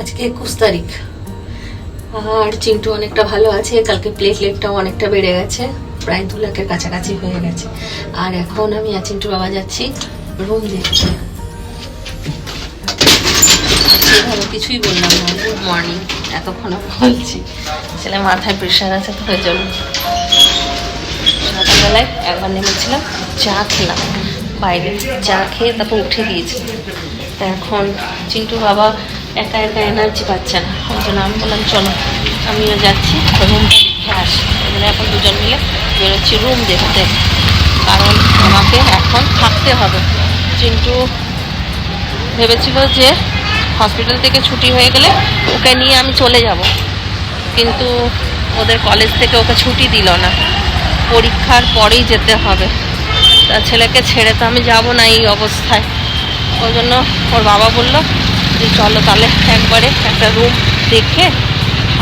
আজকে একুশ তারিখ। আর চিন্টু অনেকটা ভালো আছে, কালকে প্লেটলেটটাও অনেকটা বেড়ে গেছে, প্রায় দু লাখের কাছাকাছি হয়ে গেছে। আর এখন আমি আর চিন্টু বাবা যাচ্ছি রুম দেখতে। সেভাবে কিছুই বললাম না গুড মর্নিং এতক্ষণ বলছি। ছেলে মাথায় প্রেশার আছে তো জন্য সকালবেলায় একবার নেমেছিলাম, চা খেলাম, বাইরে চা খেয়ে তারপর উঠে গিয়েছিলাম তা এখন চিন্টু বাবা একা একা এনার্জি পাচ্ছে না। ওই জন্য আমি বললাম, চলো, আমিও যাচ্ছি রুমটা দেখে আসি। ওই এখন দুজন মিলে বেরোচ্ছি রুম দেখতে। কারণ আমাকে এখন থাকতে হবে। চিন্টু ভেবেছিল যে হসপিটাল থেকে ছুটি হয়ে গেলে ওকে নিয়ে আমি চলে যাব। কিন্তু ওদের কলেজ থেকে ওকে ছুটি দিল না। পরীক্ষার পরেই যেতে হবে। তা ছেলেকে ছেড়ে তো আমি যাব না এই অবস্থায়। ওই জন্য ওর বাবা বলল যে চলো তাহলে একবারে একটা রুম দেখে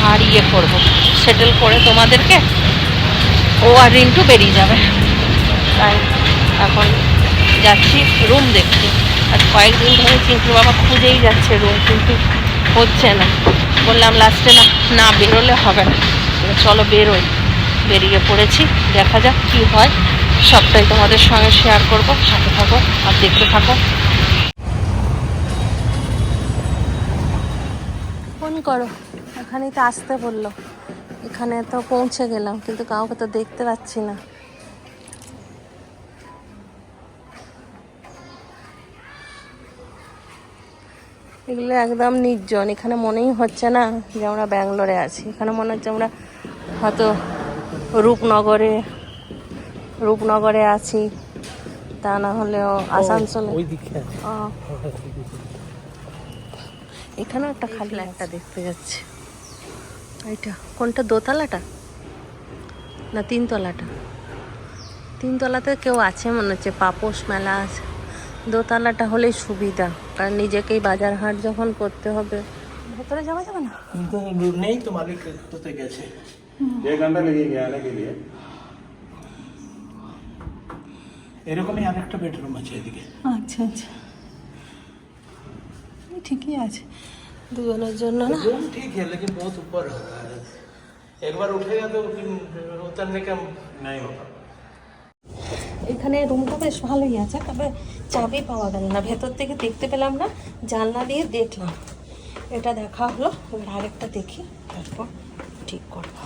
আর ইয়ে করব। সেটেল করে তোমাদেরকে ও আর রিন্টু বেরিয়ে যাবে। তাই এখন যাচ্ছি রুম দেখতে। আর কয়েকদিন ধরে চিন্টুর বাবা খুঁজেই যাচ্ছে রুম কিন্তু হচ্ছে না। বললাম, লাস্টে না না, বেরোলে হবে না। চলো বেরোই। বেরিয়ে পড়েছি। দেখা যাক কি হয়। সবটাই তোমাদের সঙ্গে শেয়ার করব। সাথে থাকো আর দেখতে থাকো। করো। এখানেই তো আসতে বলল। এখানে তো পৌঁছে গেলাম কিন্তু কাউকে তো দেখতে পাচ্ছি না। এগুলো একদম নির্জন এখানে মনেই হচ্ছে না যে আমরা ব্যাঙ্গালোরে আছি। এখানে মনে হচ্ছে আমরা হয়তো রূপনগরে রূপনগরে আছি। তা না হলেও আসানসোলে। এখানে একটা খালি একটা দেখতে যাচ্ছে। এটা কোনটা দোতলাটা? না তিনতলাটা। তিনতলাতে কেউ আছে মনে হচ্ছে পাপোশ মেলা আছে। দোতলাটা হলেই সুবিধা কারণ নিজেকেই বাজার হাট যখন করতে হবে। ভেতরে যাওয়া যাবে না? নেই তো মালিক তো গেছে? এক ঘণ্টা লেগে গিয়ে আনে গিয়ে এরকমই আরেকটা বেডরুম আছে এদিকে। আচ্ছা আচ্ছা। ঠিকই আছে দুজনের জন্য না रूम ठीक है लेकिन बहुत ऊपर हो रहा है एक बार उठेगा तो फिर उतरने का नहीं होगा এখানে রুমটা বেশ ভালোই আছে তবে চাবি পাওয়া গেল না ভেতর থেকে দেখতে পেলাম না জানলা দিয়ে দেখলাম এটা দেখা হলো এবার আরেকটা দেখি তারপর ঠিক করবো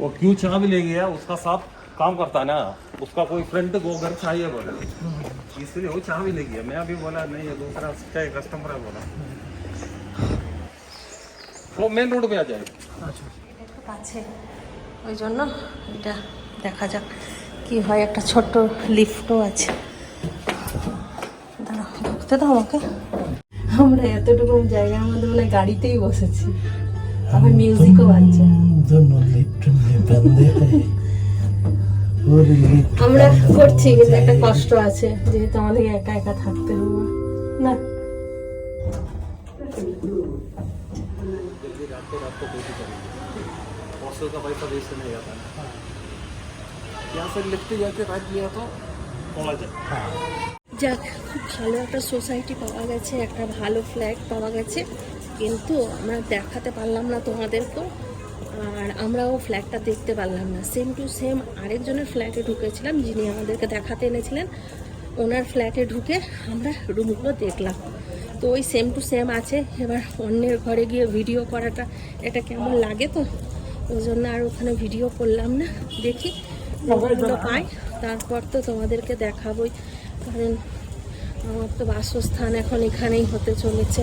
वो क्यों चाह भी ले गया उसका साथ काम करता है ना उसका कोई फ्रेंड वो घर चाहिए बोला इसलिए वो चाह भी ले गया मैं अभी बोला नहीं ये दूसरा क्या कस्टमर है बोला वो मेन रोड पे आ जाएगा আচ্ছা একটু কাছে ওই জন্য এটা দেখা যাক কি হয় একটা ছোট্ট লিফটও আছে দাঁড়াও ঢুকতে দাও আমাকে আমরা এতটুকু জায়গার মধ্যে মানে গাড়িতেই বসেছি আবার মিউজিকও বাজছে दोनों लिफ्ट আমরা করছি কিন্তু একটা কষ্ট আছে যেহেতু আমাদের একা একা থাকতে হবে না हॉस्टल का पैसा वेस्ट नहीं जाता ना यहाँ से लिफ्ट जाके रात लिया तो पहुँच जाए যাক খুব ভালো একটা সোসাইটি পাওয়া গেছে একটা ভালো ফ্ল্যাট পাওয়া গেছে কিন্তু আমরা দেখাতে পারলাম না তোমাদেরকেও আর আমরাও ফ্ল্যাটটা দেখতে পারলাম না। সেম টু সেম আরেকজনের ফ্ল্যাটে ঢুকেছিলাম যিনি আমাদেরকে দেখাতে এনেছিলেন। ওনার ফ্ল্যাটে ঢুকে আমরা রুমগুলো দেখলাম। তো ওই সেম টু সেম আছে। এবার অন্যের ঘরে গিয়ে ভিডিও করাটা এটা কেমন লাগে তো? ওই জন্য আর ওখানে ভিডিও করলাম না। দেখি রুমগুলো পাই তারপর তো তোমাদেরকে দেখাবোই। কারণ আমার তো বাসস্থান এখন এখানেই হতে চলেছে।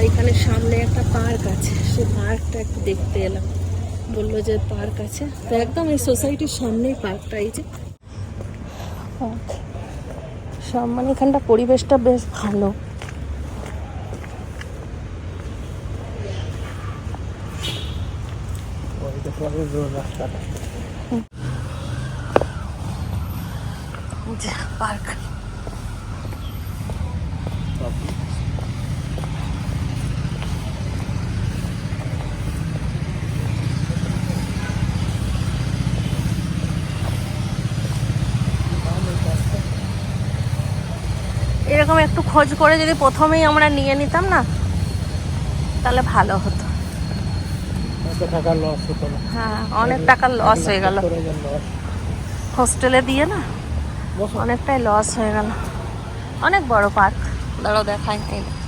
আর এখানে সামনে একটা পার্ক আছে। সেই পার্কটা একটু দেখতে এলাম। বলল যে পার্ক আছে। তো একদম এই সোসাইটির সামনেই পার্কটা এই যে। সব মানে এখানটা পরিবেশটা বেশ ভালো। পার্ক। এরকম একটু খোঁজ করে যদি প্রথমেই আমরা নিয়ে নিতাম না তাহলে ভালো হতো। হ্যাঁ অনেক টাকা লস হয়ে গেল। হোস্টেলে দিয়ে না অনেকটাই লস হয়ে গেল। অনেক বড় পার্ক দাঁড়াও দেখায় এই দেখো।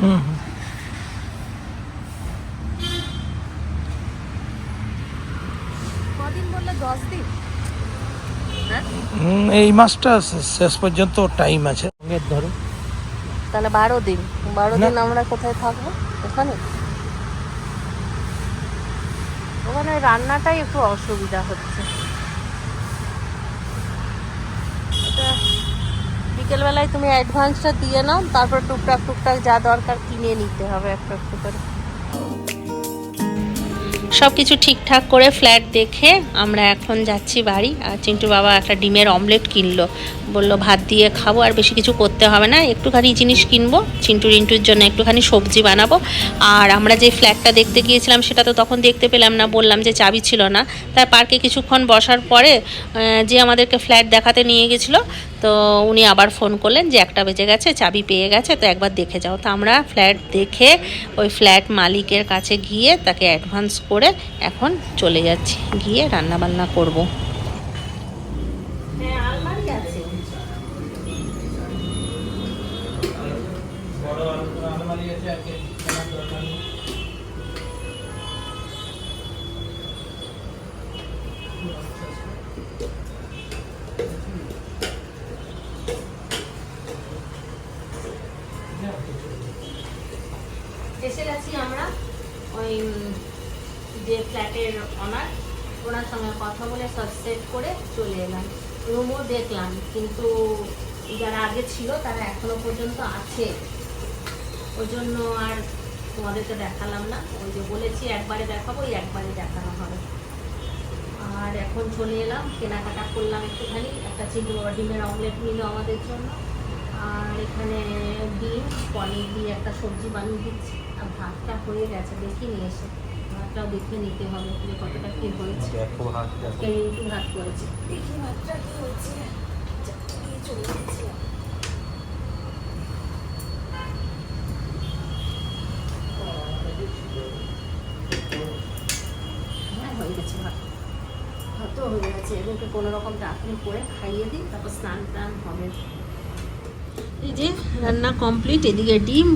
হুম হুম। কদিন বললে দশ দিন হ্যাঁ হুম, এই মাসটা শেষ পর্যন্ত টাইম আছে। ধরো। তাহলে বারো দিন। বারো দিন আমরা কোথায় থাকব? ওখানে? ওখানে রান্নাটাই একটু অসুবিধা হচ্ছে। এটা বিকেলবেলায় তুমি অ্যাডভান্সটা দিয়ে নাও তারপর টুকটাক টুকটাক যা দরকার কিনে নিতে হবে একটা একটু করে। সব কিছু ঠিকঠাক করে ফ্ল্যাট দেখে আমরা এখন যাচ্ছি বাড়ি। আর চিন্টু বাবা একটা ডিমের অমলেট কিনলো। বলল, ভাত দিয়ে খাব, আর বেশি কিছু করতে হবে না। একটুখানি জিনিস কিনবো, চিন্টু রিন্টুর জন্য একটুখানি সবজি বানাবো। আর আমরা যে ফ্ল্যাটটা দেখতে গিয়েছিলাম, সেটা তো তখন দেখতে পেলাম না। বললাম যে চাবি ছিল না। তাই পার্কে কিছুক্ষণ বসার পরে যে আমাদেরকে ফ্ল্যাট দেখাতে নিয়ে গেছিল তো উনি আবার ফোন করলেন যে একটা বেজে গেছে, চাবি পেয়ে গেছে, তো একবার দেখে যাও। তো আমরা ফ্ল্যাট দেখে ওই ফ্ল্যাট মালিকের কাছে গিয়ে তাকে অ্যাডভান্স করে এখন চলে যাচ্ছি, গিয়ে রান্না বান্না করব আছে সেট করে চলে এলাম। রুমও দেখলাম, কিন্তু যারা আগে ছিল তারা এখনও পর্যন্ত আছে। ওই জন্য আর তোমাদেরকে দেখালাম না। ওই যে বলেছি, একবারে দেখাবো ওই একবারে দেখানো হবে। আর এখন চলে এলাম, কেনাকাটা করলাম একটুখানি। একটা বাবা ডিমের অমলেট নিল আমাদের জন্য। আর এখানে ডিম, পনির দিয়ে একটা সবজি বানিয়ে দিচ্ছি। আর ভাতটা হয়ে গেছে, দেখি নিয়ে এসে। হাতটাও দেখে নিতে হবে যে কতটা কি হয়েছে। দেখো হাত দেখো একটু হাত করেছে দেখি মাত্রা কি হচ্ছে হয়ে গেছে। এবং কোনো রকম ডাক্তার করে খাইয়ে দিই তারপর স্নান টান হবে। এই যে রান্না কমপ্লিট এদিকে ডিম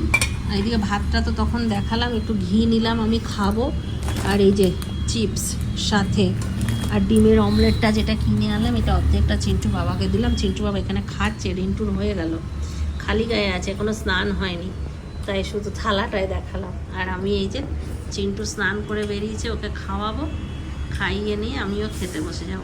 এদিকে ভাতটা তো তখন দেখালাম একটু ঘি নিলাম আমি খাব। আর এই যে চিপস সাথে, আর ডিমের অমলেটটা যেটা কিনে আনলাম, এটা অর্ধেকটা চিন্টু বাবাকে দিলাম। চিন্টু বাবা এখানে খাচ্ছে, রিন্টুর হয়ে গেল। খালি গায়ে আছে এখনও স্নান হয়নি। তাই শুধু থালাটাই দেখালাম। আর আমি এই যে চিন্টু স্নান করে বেরিয়েছে, ওকে খাওয়াবো, খাইয়ে নিয়ে আমিও খেতে বসে যাব।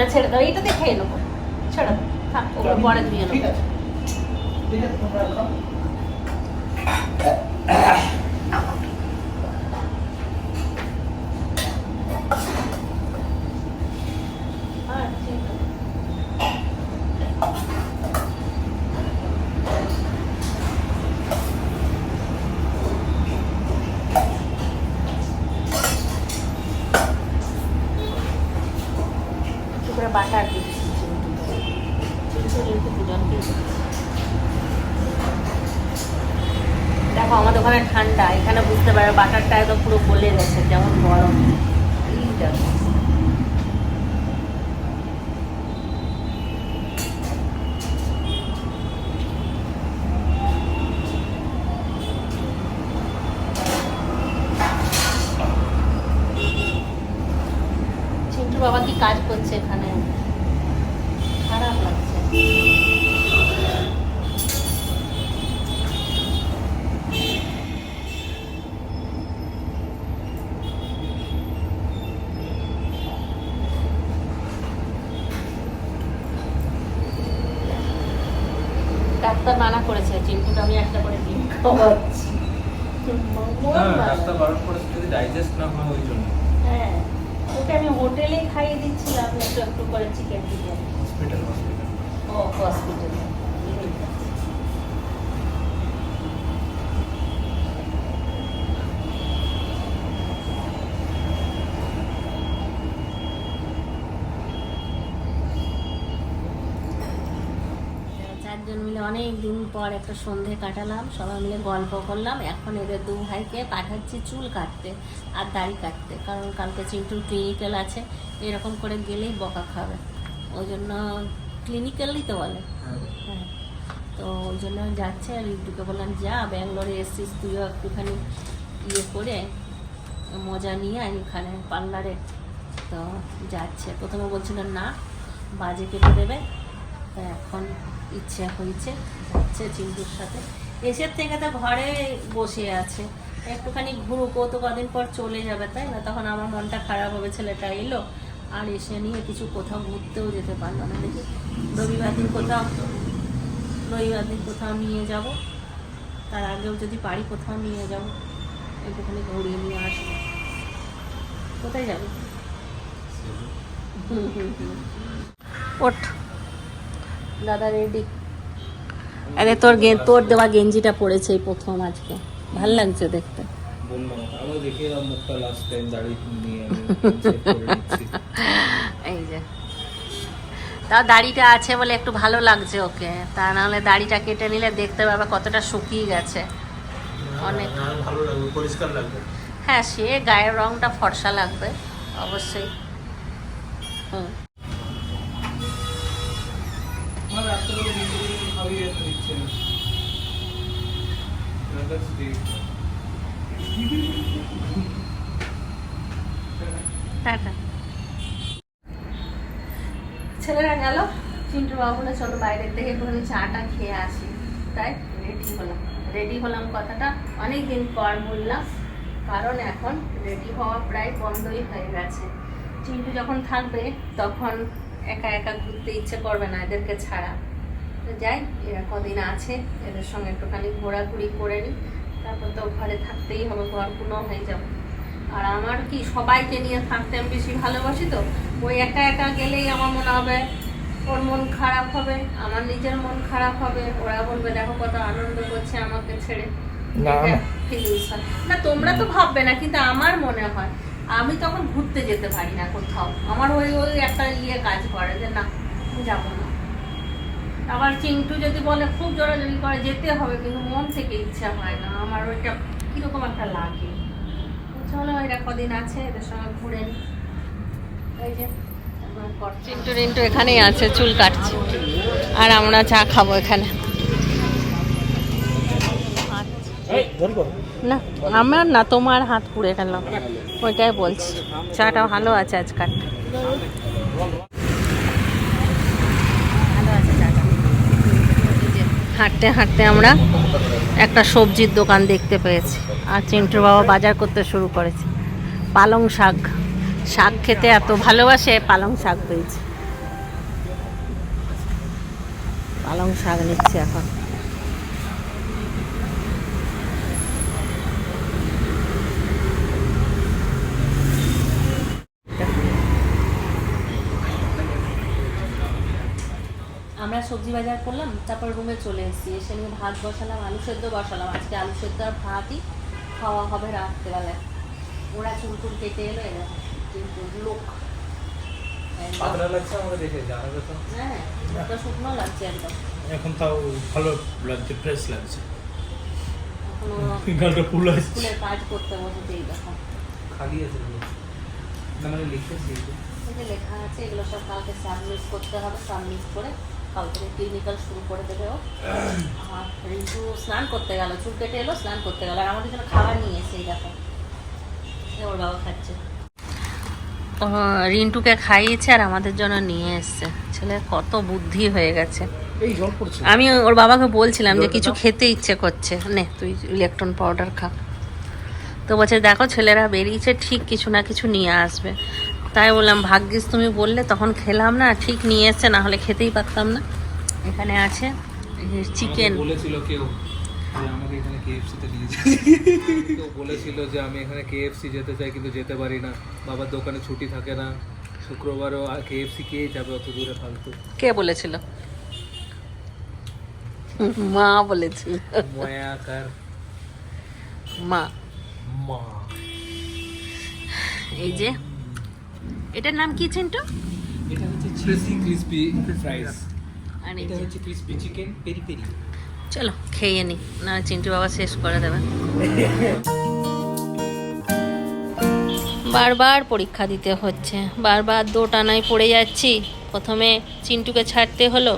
না ছেড়ে দাও এইটাতে খেয়ে নেব ছেড়ে দাও থাক ওগুলো পরে ধুয়ে ঠিক নেব আছে। ঠিক আছে তোমরা খাও হ্যাঁ ঠিক আছে একটু করে বাটার দিচ্ছি চিন্টুতে চিন্টু রিন্টু দুজনকে দেখো আমাদের ওখানে ঠান্ডা এখানে বুঝতে পারবে বাটারটা একদম পুরো গলে গেছে যেমন গরম এই দেখো চিন্টু বাবা কি কাজ করছে এখানে খারাপ লাগছে ডাক্তার মানা করেছে চিন্টুটা আমি একটা ওই জন্য হ্যাঁ ওকে আমি হোটেলে খাইয়ে দিচ্ছিলাম একটু একটু করে চিকেন বিরিয়ানি। হসপিটাল হসপিটাল ও হসপিটালে চারজন মিলে অনেক দিন পর একটা সন্ধে কাটালাম, সবাই মিলে গল্প করলাম। এখন এদের দু ভাইকে পাঠাচ্ছি চুল কাটতে আর দাড়ি কাটতে, কারণ কালকে চিন্টুর ক্লিনিক্যাল আছে, এরকম করে গেলেই বকা খাবে। ওই জন্য ক্লিনিক্যালই তো বলে। হ্যাঁ। তো ওই জন্য যাচ্ছে আর রিন্টুকে বললাম, যা, ব্যাঙ্গালোরে এসছিস, তুইও একটুখানি ইয়ে করে মজা নিয়ে আয় এখানে পার্লারে। তো যাচ্ছে। প্রথমে বলছিল, না, বাজে কেটে দেবে। তা এখন ইচ্ছে হয়েছে যাচ্ছে চিন্টুর সাথে। এসের থেকে তো ঘরে বসে আছে। একটুখানি ঘুরুক তো কদিন পর চলে যাবে তাই না? তখন আমার মনটা খারাপ হবে ছেলেটা এলো আর এসে নিয়ে কিছু কোথাও ঘুরতেও যেতে পারল না। দেখি রবিবার দিন কোথাও রবিবার দিন কোথাও নিয়ে যাব। তার আগেও যদি পারি কোথাও নিয়ে যাব। একটুখানি ঘুরিয়ে নিয়ে আসব। কোথায় যাবে? হুম হুম হুম। ওঠ। দাদা রেডি আরে তোর তোর দেওয়া গেঞ্জিটা পড়েছে এই প্রথম আজকে। ভালো লাগছে দেখতে। এই যে। তাও দাড়িটা আছে বলে একটু ভালো লাগছে ওকে। তা নাহলে দাড়িটা কেটে নিলে দেখতে পাবে কতটা শুকিয়ে গেছে। অনেক। ভালো লাগবে পরিষ্কার লাগবে। হ্যাঁ সে গায়ের রংটা ফর্সা লাগবে অবশ্যই। হুম। Brothers Day। টাটা। ছেলেরা গেল। চিন্টু বাবুরা চলো বাইরের থেকে একটুখানি চাটা খেয়ে আসি। তাই রেডি হলাম। রেডি হলাম কথাটা। অনেক দিন পর বললাম, কারণ এখন রেডি হওয়া প্রায় বন্ধই হয়ে গেছে। চিন্টু যখন থাকবে, তখন একা একা ঘুরতে ইচ্ছে করবে না এদেরকে ছাড়া। তো যাই এরা কদিন আছে এদের সঙ্গে একটুখানি ঘোরাঘুরি করে নিই। তারপর তো ঘরে থাকতেই হবে ঘর পুনঃ হয়ে যাবে। আর আমার কি সবাইকে নিয়ে থাকতে আমি বেশি ভালোবাসি তো? ওই একা একা গেলেই আমার মনে হবে ওর মন খারাপ হবে আমার নিজের মন খারাপ হবে। ওরা বলবে দেখো কত আনন্দ করছে আমাকে ছেড়ে। না, তোমরা তো ভাববে না কিন্তু আমার মনে হয় আমি তখন ঘুরতে যেতে পারি না কোথাও। আমার ওই ওই একটা ইয়ে কাজ করে যে না যাব না। আবার চিন্টু যদি বলে খুব জোরাজোরি করে যেতে হবে কিন্তু মন থেকে ইচ্ছা হয় না। আমার ওইটা কীরকম একটা লাগে। চলো এরা কদিন আছে এদের সঙ্গে ঘুরে নি। এই যে চিন্টু রিন্টু এখানেই আছে চুল কাটছে। আর আমরা চা খাব এখানে। এই ধর করো না আমার না তোমার হাত পুড়ে গেল। ওইটাই বলছি। চাটা ভালো আছে আজকাল ভালো আছে চাটা এই যে হাঁটতে হাঁটতে আমরা একটা সবজির দোকান দেখতে পেয়েছি আর চিন্টুর বাবা বাজার করতে শুরু করেছে। পালং শাক শাক খেতে এত ভালোবাসে, পালং শাক পেয়েছে। পালং শাক নিচ্ছে এখন। আমরা সবজি বাজার করলাম তারপর রুমে চলে এসেছি। এসে নিয়ে ভাত বসালাম আলু সেদ্ধ বসালাম। আজকে আলু সেদ্ধ আর ভাতই খাওয়া হবে রাত্রেবেলায়। ওরা চুল টুল কেটে এলো এরা কিন্তু লোক হ্যাঁ এখন তাও ভালো লাগছে ফ্রেশ লাগছে। গালটা ফুল আছে। স্কুলের কাজ করতে বসেছেই দেখো। খালি আছে মানে লিখেছি লেখা আছে এগুলো সব কালকে সাবমিট করতে হবে সাবমিট করে কাল থেকে ক্লিনিক্যাল শুরু করে দেবে ও। আর রিন্টু স্নান করতে গেল চুল কেটে এলো স্নান করতে গেল। আর আমাদের জন্য খাবার নিয়ে এসে এই দেখো। ওর বাবা খাচ্ছে। রিন্টুকে খাইয়েছে আর আমাদের জন্য নিয়ে এসছে। ছেলে কত বুদ্ধি হয়ে গেছে। আমি ওর বাবাকে বলছিলাম যে কিছু খেতে ইচ্ছে করছে। নে তুই ইলেকট্রন পাউডার খা। তো বলছে দেখো ছেলেরা বেরিয়েছে ঠিক কিছু না কিছু নিয়ে আসবে। তাই বললাম ভাগ্যিস তুমি বললে তখন খেলাম না ঠিক নিয়ে এসছে না হলে খেতেই পারতাম না। এখানে আছে চিকেন বলেছিল কেউ আমাকে এখানে কেএফসিতে নিয়ে কেউ বলেছিল যে আমি এখানে কেএফসি যেতে চাই কিন্তু যেতে পারি না। বাবার দোকানে ছুটি থাকে না। শুক্রবারও আর কেএফসি কে যাবে অত দূরে ফালতু। কে বলেছিল? মা বলেছিল। ময়াকার। মা। মা। এই যে এটার নাম কি চিন্টু? এটা হচ্ছে ক্রিসপি ক্রিসপি ফ্রাইস আর এটা হচ্ছে ক্রিসপি চিকেন পেরি পেরি চলো খেয়ে নি না চিন্টু বাবা শেষ করে দেবে। বারবার পরীক্ষা দিতে হচ্ছে বারবার দোটানায় পড়ে যাচ্ছি। প্রথমে চিন্টুকে ছাড়তে হলো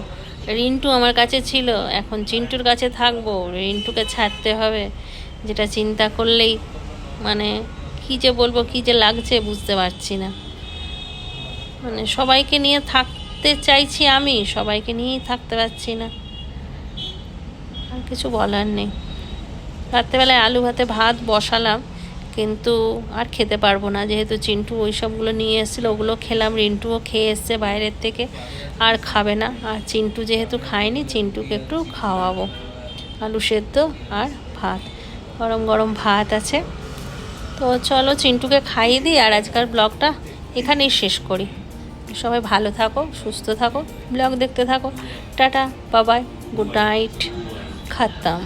রিন্টু আমার কাছে ছিল এখন চিন্টুর কাছে থাকব রিন্টুকে ছাড়তে হবে। যেটা চিন্তা করলেই মানে কী যে বলব কী যে লাগছে বুঝতে পারছি না। মানে সবাইকে নিয়ে থাকতে চাইছি আমি, সবাইকে নিয়েই থাকতে পারছি না। আর কিছু বলার নেই। রাত্রেবেলায় আলু ভাতে ভাত বসালাম, কিন্তু আর খেতে পারব না। যেহেতু চিন্টু ওই সবগুলো নিয়ে এসেছিল, ওগুলো খেলাম, রিন্টুও খেয়ে এসছে বাইরের থেকে, আর খাবে না। আর চিন্টু যেহেতু খায়নি, চিন্টুকে একটু খাওয়াবো। আলু সেদ্ধ আর ভাত, গরম গরম ভাত আছে। তো চলো চিন্টুকে খাইয়ে দিই, আর আজকাল ব্লগটা এখানেই শেষ করি। সবাই ভালো থাকো সুস্থ থাকো ব্লগ দেখতে থাকো। টাটা বাবাই গুড নাইট খাতাম